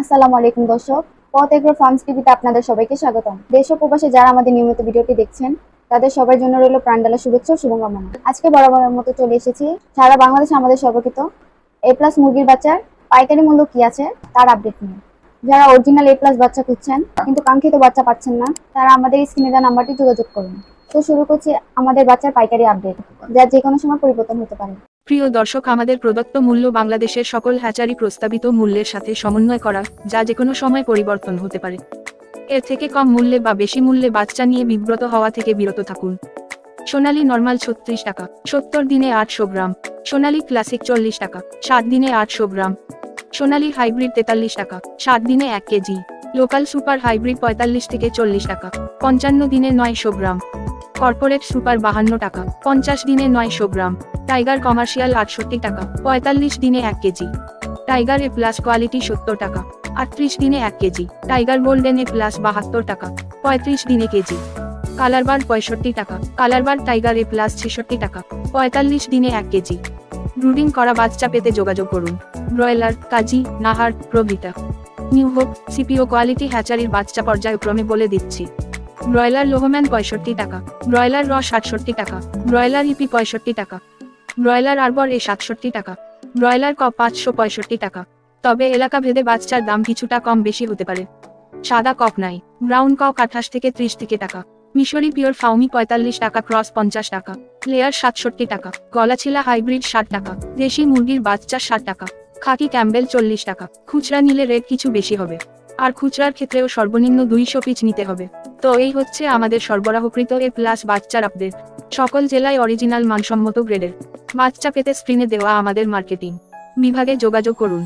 আসসালামু আলাইকুম দর্শক। পথ এগ্রো ফার্মস টিভিতে আপনাদের সবাইকে স্বাগতম। দেশ ও প্রবাসে যারা আমাদের নিয়মিত ভিডিওটি দেখছেন, তাদের সবার জন্য রইল প্রাণডালা শুভেচ্ছা ও শুভকামনা। আজকে বরাবরের মতো চলে এসেছি সারা আমাদের এ প্লাস মুরগির বাচ্চার পাইকারি মূল্য কি আছে তার আপডেট নিয়ে। যারা অরিজিনাল এ প্লাস বাচ্চা খুঁজছেন, কিন্তু কাঙ্ক্ষিত বাচ্চা পাচ্ছেন না, তারা আমাদের স্ক্রিনে দেওয়া নাম্বারটি যোগাযোগ করুন। তো শুরু করছি আমাদের বাচ্চার পাইকারি আপডেট যা যে কোনো সময় পরিবর্তন হতে পারে। প্রিয় দর্শক, আমাদের প্রদত্ত মূল্য বাংলাদেশের সকল হ্যাচারি প্রস্তাবিত মূল্যের সাথে সমন্বয় করা যা যে কোনো সময় পরিবর্তন হতে পারে। এর থেকে কম মূল্যে বা বেশি মূল্যে বাচ্চা নিয়ে বিব্রত হওয়া থেকে বিরত থাকুন। সোনালী নর্মাল ছত্রিশ টাকা, সত্তর দিনে আটশো গ্রাম। সোনালী ক্লাসিক চল্লিশ টাকা সাত দিনে আটশো গ্রাম। সোনালী হাইব্রিড তেতাল্লিশ টাকা সাত দিনে এক কেজি। লোকাল সুপার হাইব্রিড পঁয়তাল্লিশ থেকে চল্লিশ টাকা, পঞ্চান্ন দিনে নয়শো গ্রাম। কর্পোরেট সুপার বাহান্ন টাকা, পঞ্চাশ দিনে নয়শো গ্রাম, টাইগার কমার্শিয়াল আটষট্টি টাকা, পঁয়তাল্লিশ দিনে এক K G. Tiger A plus quality সত্তর টাকা, আটত্রিশ দিনে এক K G. Tiger golden A plus বাহাত্তর টাকা, পঁয়ত্রিশ দিনে K G. Colour colour bar পঁয়ষট্টি টাকা, colour colour bar tiger A plus ছেষট্টি টাকা, পঁয়তাল্লিশ দিনে এক কেজি। ব্রুডিং করা বাচ্চা পেতে যোগাযোগ করুন। Broiler, Kazi, Nahar, প্রভৃতা। New hope, C P O quality হ্যাচারির বাচ্চা পর্যায়ক্রমে বলে দিচ্ছি। ব্রয়লার লোহম্যান পঁয়ষট্টি টাকা, ব্রয়লার র সাতষট্টি টাকা, ব্রয়লার ইপি পঁয়ষট্টি টাকা, ব্রয়লার আরবর এ সাতষট্টি টাকা, ব্রয়লার ক পাঁচশো পঁয়ষট্টি টাকা। তবে এলাকা ভেদে বাচ্চার দাম কিছুটা কম বেশি হতে পারে। সাদা কক নাই, ব্রাউন কক আঠাশ থেকে ত্রিশ থেকে টাকা, মিশরি পিওর ফাউমি পঁয়তাল্লিশ টাকা, ক্রস পঞ্চাশ টাকা, লেয়ার সাতষট্টি টাকা, গলাছিলা হাইব্রিড ষাট টাকা, দেশি মুরগির বাচ্চা ষাট টাকা, খাকি ক্যাম্বেল চল্লিশ টাকা, খুচরা নিলে রেট কিছু বেশি হবে। আর খুচরার ক্ষেত্রেও সর্বনিম্ন দুইশো পিচ নিতে হবে। তো এই হচ্ছে আমাদের সরবরাহকৃত এ প্লাস বাচ্চার আপডেট সকল জেলায় অরিজিনাল মানসম্মত গ্রেডের বাচ্চা পেতে স্ক্রিনে দেওয়া আমাদের মার্কেটিং বিভাগে যোগাযোগ করুন।